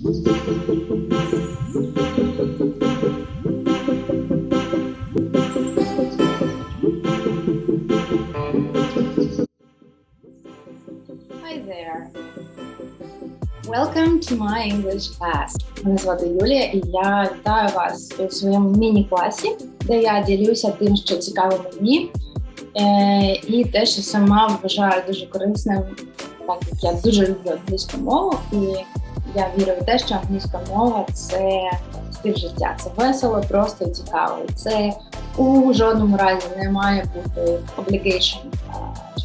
Hi there. Welcome to my English class. Мене звати Юлія, і я вітаю вас у своєму міні-класі, де я ділюся тим, що цікаво мені, е, і те, що сама вважаю дуже корисним, так як я дуже люблю англійську мову, і я вірю в те, що англійська мова це стиль життя. Це весело, просто і цікаво. Це у жодному разі не має бути obligation,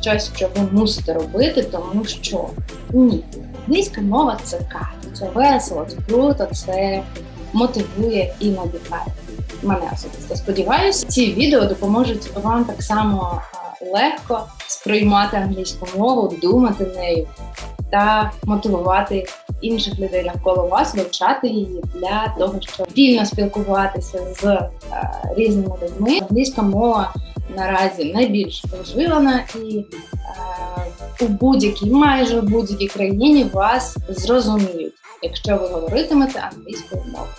щось, що ви мусите робити, тому що ні. Англійська мова це кайф, це весело, це круто, це мотивує і надихає. Мене особисто сподіваюся, ці відео допоможуть вам так само легко сприймати англійську мову, думати нею та мотивувати інших людей навколо вас, вивчати її для того, щоб вільно спілкуватися з е, різними людьми. Англійська мова наразі найбільш розвивана і е, у будь-якій, майже у будь-якій країні вас зрозуміють, якщо ви говоритимете англійською мовою.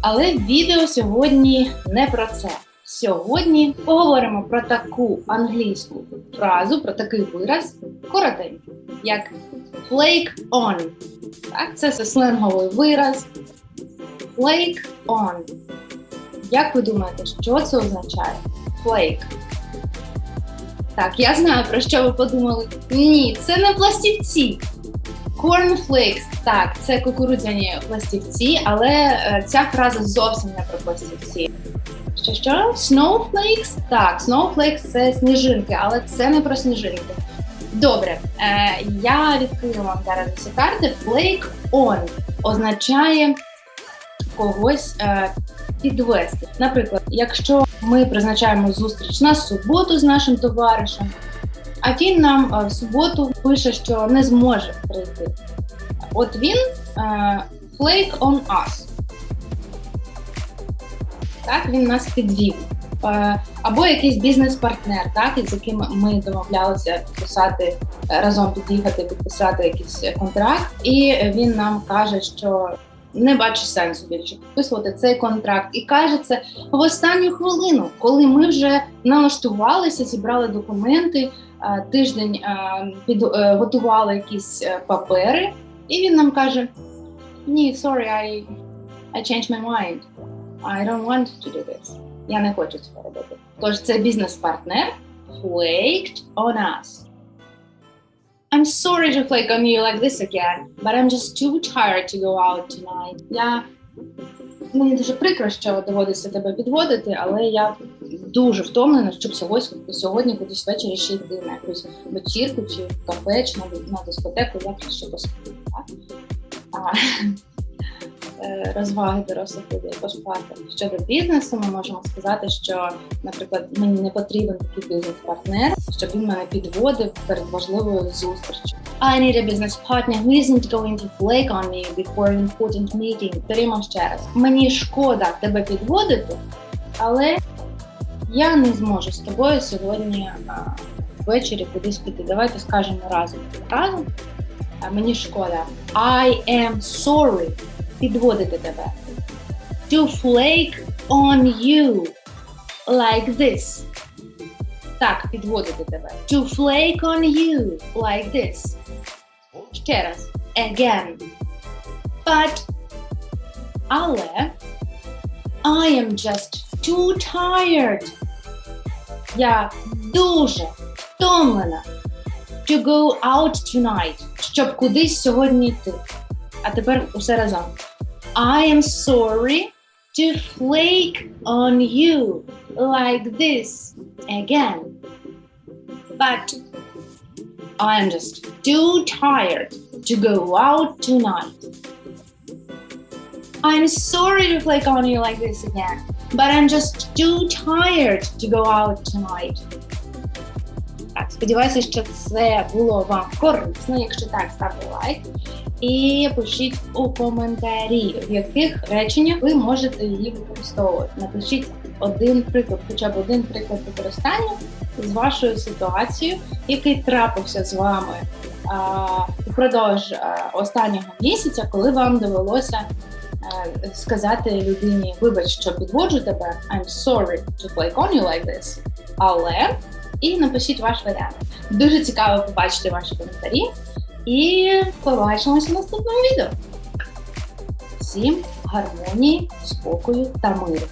Але відео сьогодні не про це. Сьогодні поговоримо про таку англійську фразу, про такий вираз коротенький, як flake on. Так, це сленговий вираз. Flake on. Як ви думаєте, що це означає? Flake. Так, я знаю, про що ви подумали. Ні, це не пластівці. Cornflakes, так, це кукурудзяні пластівці, але е, ця фраза зовсім не про пластівці. Що що? Snowflakes? Так, snowflakes – це сніжинки, але це не про сніжинки. Добре, е, я відкрию вам зараз ці карти. Flake on означає когось е, підвести. Наприклад, якщо ми призначаємо зустріч на суботу з нашим товаришем, а він нам е, в суботу пише, що не зможе прийти. От він е, flake on us. Так, він нас підвів. Е, Або якийсь бізнес-партнер, так, із яким ми домовлялися підписати е, разом під'їхати, підписати якийсь контракт, і він нам каже, що не бачить сенсу більше підписувати цей контракт, і каже це в останню хвилину, коли ми вже налаштувалися, зібрали документи, е, тиждень готували якісь папери, і він нам каже: Ні, sorry, I, I changed my mind. I don't want to do this. Я не хочу цього робити. Тож це бізнес-партнер flaked on us. I'm sorry to flake on you like this again, but I'm just too tired to go out tonight. Я мені дуже прикро, що доводиться тебе підводити, але я дуже втомлена, щоб сьогодні, сьогодні кудись ввечері ще йти на якусь вечірку чи кафе, чи на, дискотеку, я ще поспію. Е, розваги дорослих людей поспати. Щодо бізнесу, ми можемо сказати, що, наприклад, мені не потрібен такий бізнес-партнер, щоб він мене підводив перед важливою зустрічю. I need a business partner who isn't going to flake on me before an important meeting. Повторімо ще раз. Мені шкода тебе підводити, але я не зможу з тобою сьогодні ввечері кудись піти. Давайте скажемо разом. Разом? Мені шкода. I am sorry підводити тебе. To flake on you like this. Так, підводити тебе. To flake on you like this. Ще раз. Again. But але I am just too tired. Я дуже втомлена to go out tonight, щоб кудись сьогодні йти. А тепер усе разом. I am sorry to flake on you like this again. But I am just too tired to go out tonight. I'm sorry to flake on you like this again, but I'm just too tired to go out tonight. Так, сподіваюся, що це було вам корисно. Якщо так, ставте лайк. І пишіть у коментарі, в яких реченнях ви можете її використовувати. Напишіть один приклад, хоча б один приклад використання, з вашою ситуацією, який трапився з вами а, останнього місяця, коли вам довелося е, сказати людині: вибач, що підводжу тебе, I'm sorry to play on you like this, але і напишіть ваш варіант. Дуже цікаво побачити ваші коментарі. І побачимося в наступному відео. Всім гармонії, спокою та миру.